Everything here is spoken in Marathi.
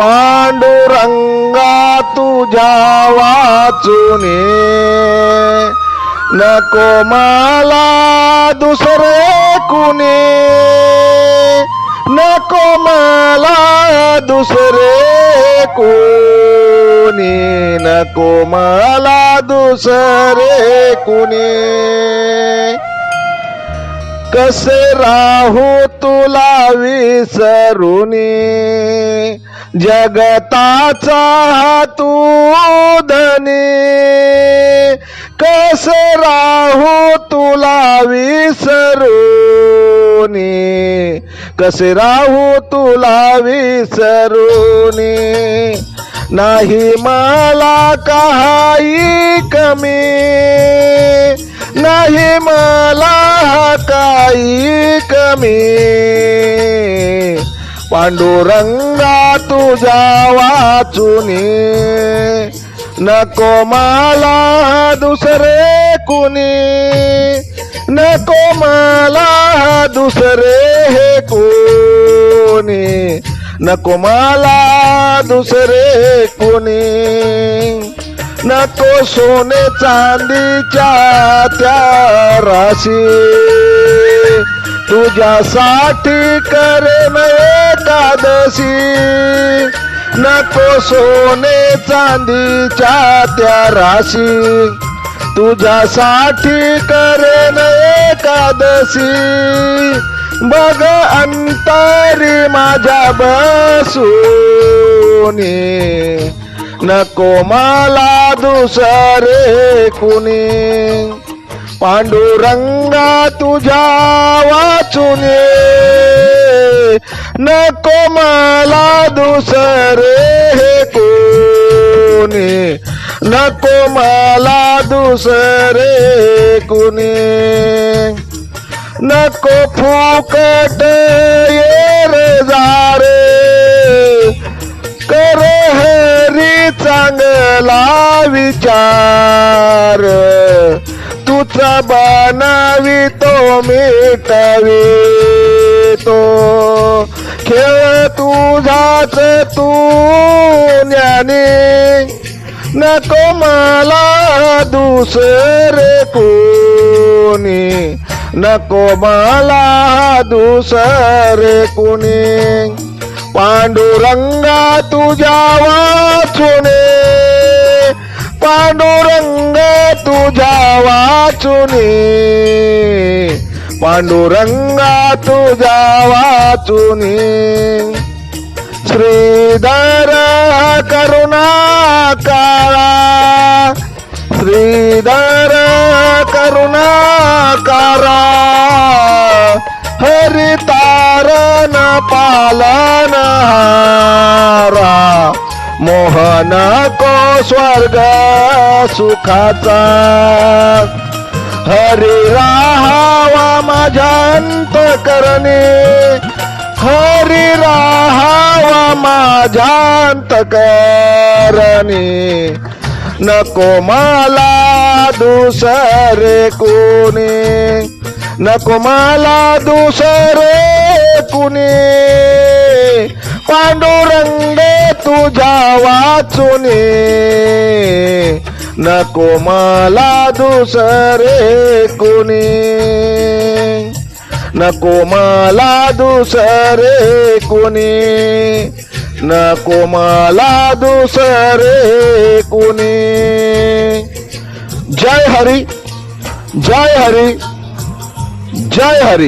पांडुरंगा तुझ्या वाचुने. नको मला दुसरे कुणे नको मला दुसरे कुणी नको मला दुसरे कुणी कसे राहू तुला विसरुनी? जगताचा तू धनी कस राहू तुला विसरूनी? कसे राहू तुला विसरुनी? नाही मला काही कमी नाही मला काही कमी. पांडुरंगा तुझा वाचुनी. नको मला दुसरे कुणी. नको मला दुसरे हे कोणी. नको मला दुसरे कोणी. नको सोने चांदीच्या त्या राशी. तुझ्यासाठी करे न एकादशी. नको सोने चांदीच्या त्या राशी. तुझ्यासाठी करेन एकादशी. बघ अंतरी माझ्या बसूनी. नको मला दुसरे कुणी. पांडुरंगा तुझ्या वाचून. नको मला दुसरे हे कोणी. नको मला दुसरे कुणी. नको फुकट ये रे जारे. कर हरी चांगला विचार. तुझा बनावी तो मिटवी तो. खेळ तुझाच तू ज्ञानी. नको मला दुसरे कोणी. नको मला दुसरे कोणी. पांडुरंगा तुझ्या वाचुने पांडुरंग तुझ्या वाचुने पांडुरंगा तुझ्या वाचुने. श्रीधर करुणा काळा. श्रीधर करुणा कारा हरितारण पालन हारा. मोहन को स्वर्ग सुखाचा. हरिरा माझ्या अंतकरणे हरी राहावा माझ्या अंतकरणे नको मला दुसरे कोणी नको मला दुसरे कुणी. पांडुरंग तुझ्या वाचुनी नको मला दुसरे कोणी. नको मला दुसरे कोणी. नको मला दुसरे कोणी. जय हरी जय हरी जय हरी.